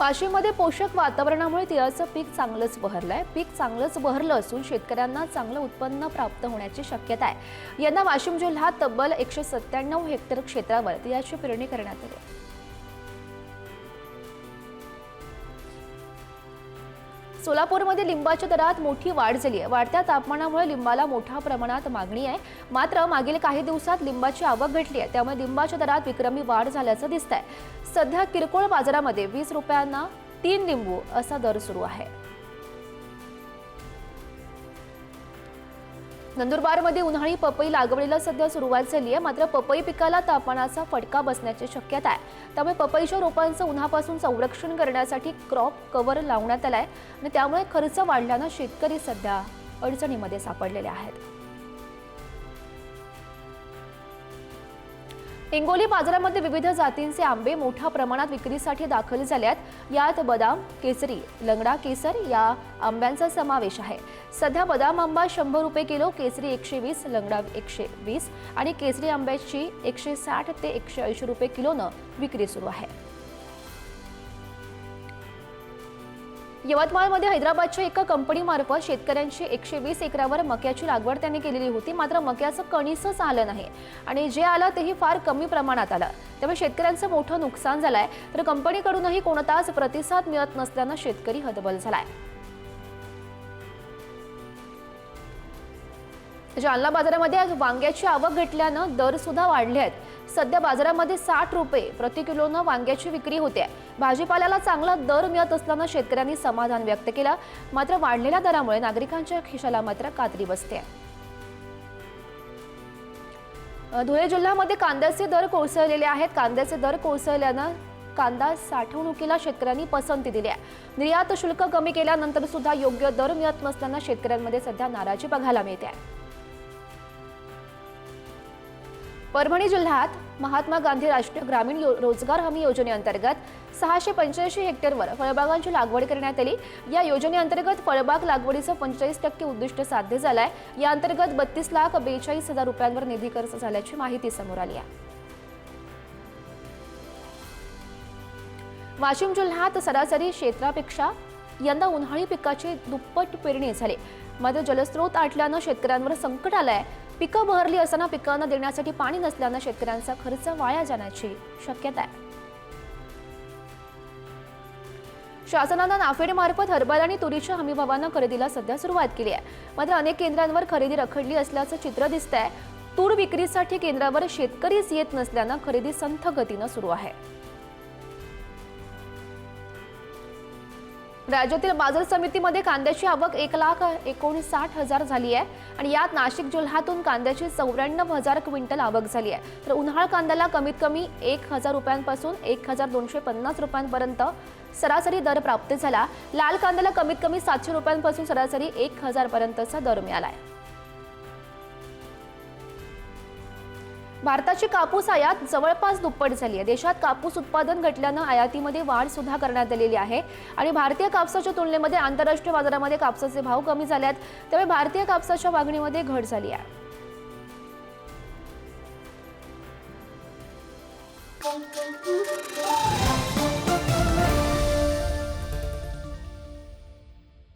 वाशिममध्ये पोषक वातावरणामुळे तिळाचं पीक चांगलंच बहरलं आहे पीक चांगलंच बहरलं असून शेतकऱ्यांना चांगलं उत्पन्न प्राप्त होण्याची शक्यता आहे. यंदा वाशिम जिल्ह्यात तब्बल एकशे सत्त्याण्णव हेक्टर क्षेत्रावर तिळाची पेरणी करण्यात आली सोलापूरमध्ये लिंबाच्या दरात मोठी वाढ झाली आहे. वाढत्या तापमानामुळे लिंबाला मोठ्या प्रमाणात मागणी आहे. मात्र मागील काही दिवसात लिंबाची आवक घटली आहे. त्यामुळे लिंबाच्या दरात विक्रमी वाढ झाल्याचं दिसत आहे सध्या किरकोळ बाजारामध्ये वीस रुपयांना तीन लिंबू असा दर सुरू आहे. नंदुरबारमध्ये उन्हाळी पपई लागवडीला सध्या सुरुवात झाली आहे. मात्र पपई पिकाला तापमानाचा फटका बसण्याची शक्यता आहे. त्यामुळे पपईच्या रोपांचं उन्हापासून संरक्षण करण्यासाठी क्रॉप कव्हर लावण्यात आलाय आणि त्यामुळे खर्च वाढल्यानं शेतकरी सध्या अडचणीमध्ये सापडलेले आहेत. हिंगोली बाजारामध्ये विविध जातींचे आंबे मोठ्या प्रमाणात विक्रीसाठी दाखल झाले आहेत. यात बदाम केसरी लंगडा केसर या आंब्यांचा समावेश आहे. सध्या बदाम आंबा शंभर रुपये किलो केसरी एकशे वीस लंगडा एकशे वीस आणि केसरी आंब्याची एकशे साठ ते एकशे ऐंशी रुपये किलोनं विक्री सुरू आहे. यवतमाळमध्ये हैदराबादच्या एका कंपनीमार्फत शेतकऱ्यांची एकशे वीस एकरावर मक्याची लागवड त्यांनी केलेली होती. मात्र मक्याचं कणीसच आलं नाही. आणि जे आलं तेही फार कमी प्रमाणात आलं. त्यामुळे शेतकऱ्यांचं मोठं नुकसान झालंय. तर कंपनीकडूनही कोणताच प्रतिसाद मिळत नसल्यानं शेतकरी हतबल झालाय. म्हणजे जालना बाजारामध्ये आज वांग्याची आवक घटल्यानं दर सुद्धा वाढले आहेत. सध्या बाजारामध्ये साठ रुपये प्रति किलोनं वांग्याची विक्री होते. भाजीपाल्याला चांगला दर मिळत असल्यानं शेतकऱ्यांनी समाधान व्यक्त केलं. मात्र वाढलेल्या दरामुळे नागरिकांच्या खिशाला मात्र कात्री बसते. धुळे जिल्ह्यामध्ये कांद्याचे दर कोसळलेले आहेत. कांद्याचे दर कोसळल्यानं कांदा साठवणुकीला शेतकऱ्यांनी पसंती दिली आहे. निर्यात शुल्क कमी केल्यानंतर सुद्धा योग्य दर मिळत नसल्यानं शेतकऱ्यांमध्ये सध्या नाराजी बघायला मिळते आहे. परभणी जिल्ह्यात महात्मा गांधी राष्ट्रीय ग्रामीण यो- रोजगार हमी योजनेअंतर्गत सहाशे पंच्याऐंशी हेक्टरवर फळबागांची लागवड करण्यात आली. या योजनेअंतर्गत फळबाग लागवडीचं पंचेचाळीस टक्के उद्दिष्ट साध्य झालं आहे या अंतर्गत बत्तीस लाख बेचाळीस हजार रुपयांवर निधी खर्च झाल्याची माहिती समोर आली आहे. वाशिम जिल्ह्यात सरासरी क्षेत्रापेक्षा यंदा उन्हाळी पिकाची दुप्पट पेरणी झाली. मात्र जलस्रोत आटल्यानं शेतकऱ्यांवर संकट आलंय. पिकं बहरली असताना पिकांना देण्यासाठी पाणी नसल्यानं शेतकऱ्यांचा खर्च वाया जाण्याची शक्यता आहे. शासनानं नाफेडमार्फत हरभरा आणि तुरीच्या हमीभावानं खरेदीला सध्या सुरुवात केली आहे. मात्र अनेक केंद्रांवर खरेदी रखडली असल्याचं चित्र दिसतंय. तूर विक्रीसाठी केंद्रावर शेतकरीच येत नसल्यानं खरेदी संथ गतीनं सुरू आहे. राज्यातील बाजार समितीमध्ये कांद्याची आवक एक लाख एकोणसाठ हजार झाली आहे आणि यात नाशिक जिल्ह्यातून कांद्याची चौऱ्याण्णव हजार क्विंटल आवक झाली आहे. तर उन्हाळ कांद्याला कमीत कमी एक हजार रुपयांपासून एक हजार दोनशे पन्नास रुपयांपर्यंत सरासरी दर प्राप्त झाला. लाल कांद्याला कमीत कमी सातशे रुपयांपासून सरासरी एक हजारपर्यंतचा दर मिळाला आहे. भारताची कापूस आयात जवळपास दुप्पट झाली आहे. देशात कापूस उत्पादन घटल्यानं आयातीमध्ये वाढ सुद्धा करण्यात आलेली आहे. आणि भारतीय कापसाच्या तुलनेमध्ये आंतरराष्ट्रीय बाजारामध्ये कापसाचे भाव कमी झाले आहेत. त्यामुळे भारतीय कापसाच्या मागणीमध्ये घट झाली आहे.